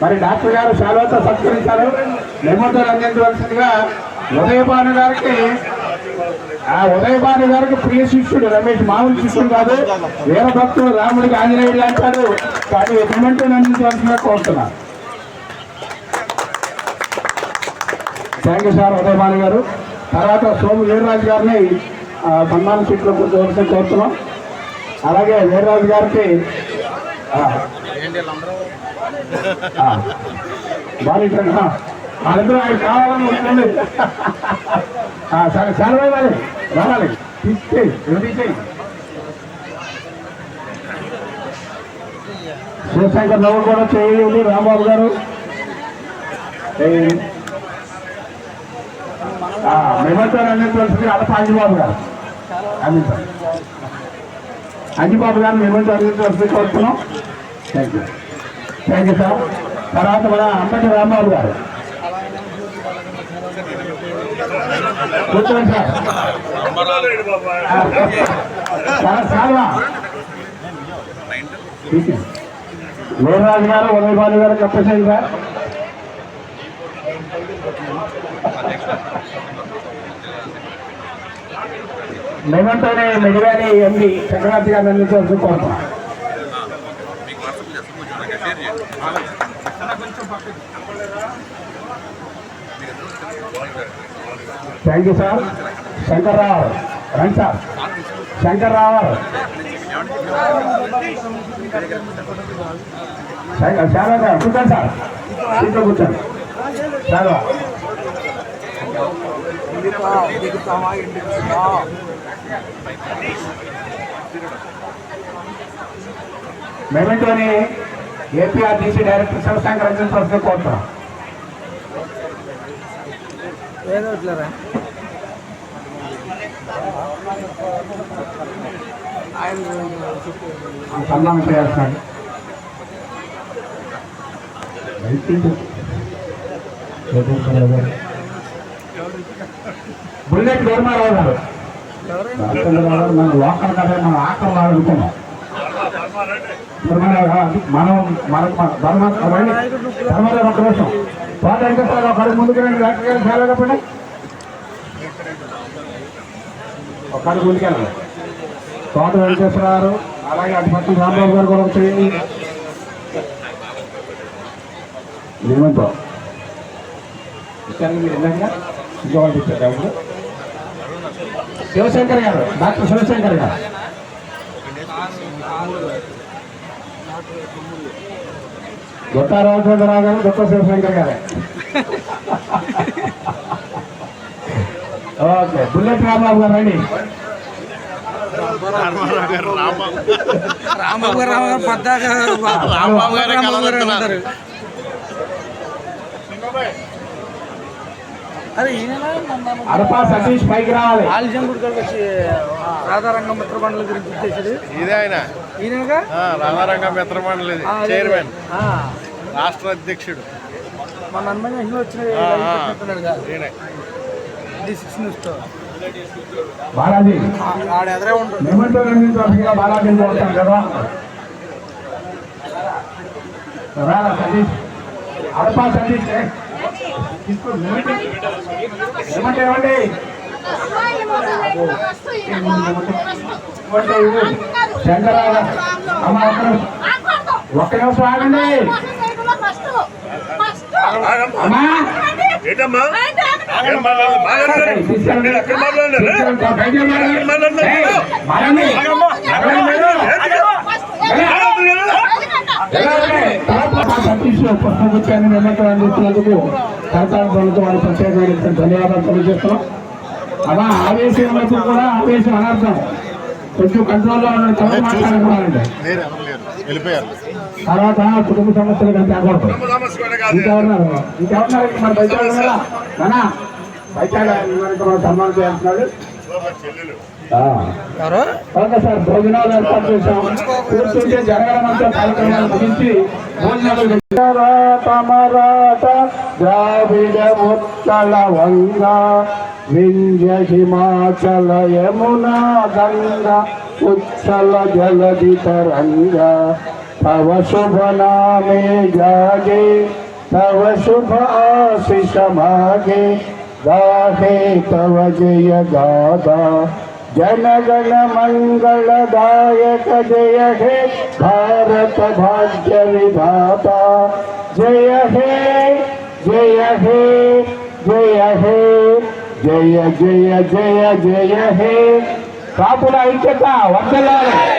మరి డాక్టర్ గారు శాలవతో సంస్కరించారు. నిమ్మతో అందించవలసిందిగా ఉదయభాను గారికి ఆ ఉదయభాను గారికి ప్రియ శిష్యుడు రమేష్ మామూలు శిష్యుడు కాదు వీరభక్తుడు రాముడికి ఆంజనేయుడు అంటాడు కానీ నిమ్మతో అందించవలసిందిగా కోరుతున్నారు థ్యాంక్ యూ సార్ ఉదయభాను గారు. తర్వాత సోము వీరరాజు గారిని సన్మాన సీట్లో కూర్చోవలసి కోరుతున్నాం అలాగే వీర్రాజు గారికి ఆ, వాళ్ళిద్దరూ ఆయన కావాలని ఉంటుంది సరే సెలవు మరి రావాలి. తీసేయి తీసేయి శివశంకర్ రావు కూడా చేయండి రాంబాబు గారు. చేయండి. ఆ, మేమంతా అలా అడప గారు. అందించాలి అంజిబాబు గారిని మేమంతా అందించవలసింది కోరుతున్నాం thank you thank you sir తర్వాత మన అంబటి రాంబాబు గారు. కూర్చోండి సార్ సార్ సాల్వా. వీరరాజు గారు బాలు గారు చెప్పేసేది సార్ మేమంతోనే మెడిగాని ఎంపీ చక్రవర్తి గారు అందించవలసి కోరుతున్నాం థ్యాంక్ యూ సార్ శంకర్రావు రండి సార్ శంకర్రావు. శంకర్ చాలా సార్ కూర్చోండి సార్ సీట్లో కూర్చోండి. చాలా మెమెంటోని ఏపీఆర్టీసీ డైరెక్టర్ శివశంకర్ అందించవలసి కోరుతున్నాం ఏదో ఇట్లారా ఆయన సన్మానం చేయాల్సినాడు బుల్లెట్ ధర్మారావు గారు. మన లోకల్ కదా మనం ఆకలి అనుకున్నాం మన మనం ధర్మ ధర్మరావు ఒక నిమిషం తోట వెంకటరావు ఒకరి ముందుకు రండి డాక్టర్ గారు చాలా చెప్పండి ఒకరి ముందుకెళ్ళండి తోట వెంకటేశ్వరరావు అలాగే అటు పక్కన రాంబాబు గారు కూడా చేయండి నియమంతో ఇచ్చారు మీరు ఇందాక ఇంకోటి ఇచ్చారు ఎవరు శివశంకర్ గారు డాక్టర్ శివశంకర్ గారు. గుట్ట రామచంద్రరావు గారు గుట్ట శివశంకర్ గారే. ఓకే బుల్లెట్ రాంబాబు గారు రండి. రాంబాబు గారు రాంబాబు గారు పద్దాక రాంబాబు గారే రాంబాబు గారు అడపా సతీష్ పైకి రావాలి. ఆలస్యం గుడి కాడికి వచ్చి రాధారంగం మిత్ర బండ్ల గురించి వచ్చేసాడు ఇదే ఆయన. ఈయనగా ఆ, రామారంగ మిత్రమండలి చైర్మన్. ఆ, రాష్ట్ర అధ్యక్షుడు. మన అన్నయ్య వచ్చిన సిక్స్ న్యూస్తో బాలాజీ ఆడ ఎదురే ఉంటాడు. బాలాజీ కదా. సతీష్. ఏ. తీసుకో, నిమిషం. అమ్మ ఒక్క నిమిషం. ఆగండి అమ్మా ఏంటమ్మా ఏం సతీష్ పుష్పగుచ్చాన్ని నిమ్మకం అందిస్తున్నందుకు కరతాళతో వారి ప్రత్యేకమైన ధన్యవాదాలు తెలియజేస్తున్నాం. అలా ఆవేశం కూడా ఆవేశం అనర్థం. కొంచెం కంట్రోల్లో ఉన్న లేరు. వెళ్ళిపోయారు. తర్వాత కుటుంబ సమస్యలు కానీ తేకూడదు ఇంకెవరున్నారు? ఇంకెవరున్నారు? మరి బయట బయట మనం సన్మానం చేస్తున్నాడు ఓకే సార్ భోజనాలు ఏర్పాటు చేశాం. కూర్చుంటే జరగడమంతా కార్యక్రమాలు గురించి భోజనాలు తమరాట ద్రావిడ ఉత్తల వంగ వింధ్య హిమాచల యమునా గంగ ఉచ్చల జలధి తరంగ తవ శుభ నామే జాగే తవ శుభ ఆశిష మాగే గాహే తవ జయ గాదా जनगण मङ्गलदायक जय हे भारत भाग्य विधाता। जय हे जय हे जय हे, जय जय जय जय हे। कापुला ऐक्यता वन्दनाले